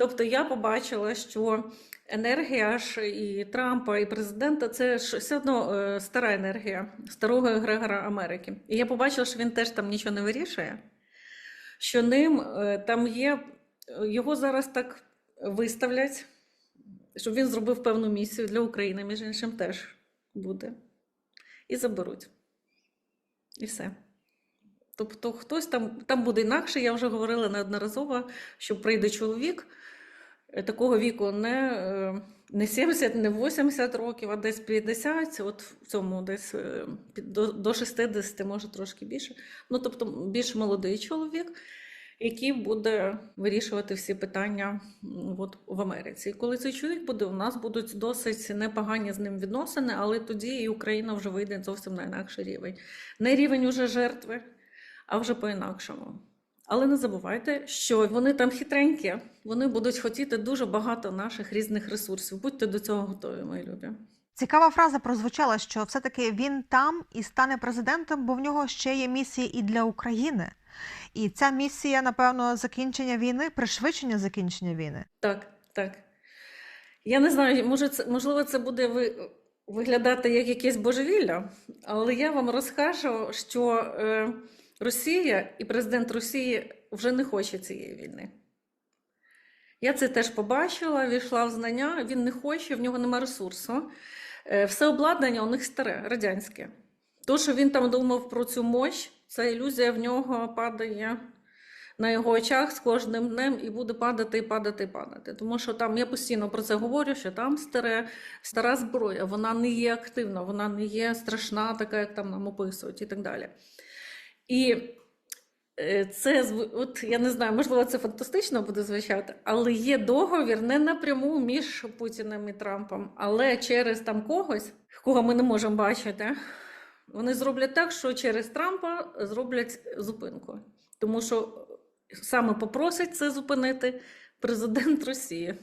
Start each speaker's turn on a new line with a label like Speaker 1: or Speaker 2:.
Speaker 1: Тобто я побачила, що енергія ж і Трампа, і президента це ж все одно е, стара енергія старого Егрегора Америки. І я побачила, що він теж там нічого не вирішує, що ним е, там є, його зараз так виставлять, щоб він зробив певну місію для України, між іншим теж буде. І заберуть. І все. Тобто хтось там, там буде інакше, я вже говорила неодноразово, що прийде чоловік е, такого віку не, е, не 70, не 80 років, а десь 50, от в цьому десь е, до, до 60, може трошки більше. Ну, тобто більш молодий чоловік, який буде вирішувати всі питання от, в Америці. І коли цей чоловік буде, у нас будуть досить непогані з ним відносини, але тоді і Україна вже вийде зовсім на інакший рівень. Не рівень уже жертви, а вже по-інакшому. Але не забувайте, що вони там хитренькі, вони будуть хотіти дуже багато наших різних ресурсів. Будьте до цього готові, мої любі.
Speaker 2: Цікава фраза прозвучала, що все-таки він там і стане президентом, бо в нього ще є місія і для України. І ця місія, напевно, закінчення війни, пришвидшення закінчення війни.
Speaker 1: Так, так. Я не знаю, може, це, можливо, це буде ви, виглядати як якесь божевілля, але я вам розкажу, що е, Росія і президент Росії вже не хоче цієї війни. Я це теж побачила, війшла в знання, він не хоче, в нього нема ресурсу. Е, Все обладнання у них старе, радянське. То, що він там думав про цю мощь, ця ілюзія в нього падає на його очах з кожним днем і буде падати, і падати, і падати. Тому що там я постійно про це говорю, що там старе, стара зброя, вона не є активна, вона не є страшна, така, як там нам описують, і так далі. І е, це от я не знаю, можливо, це фантастично буде звучати, але є договір не напряму між Путіним і Трампом, але через там когось, кого ми не можемо бачити. Вони зроблять так, що через Трампа зроблять зупинку. Тому що саме попросить це зупинити президент Росії.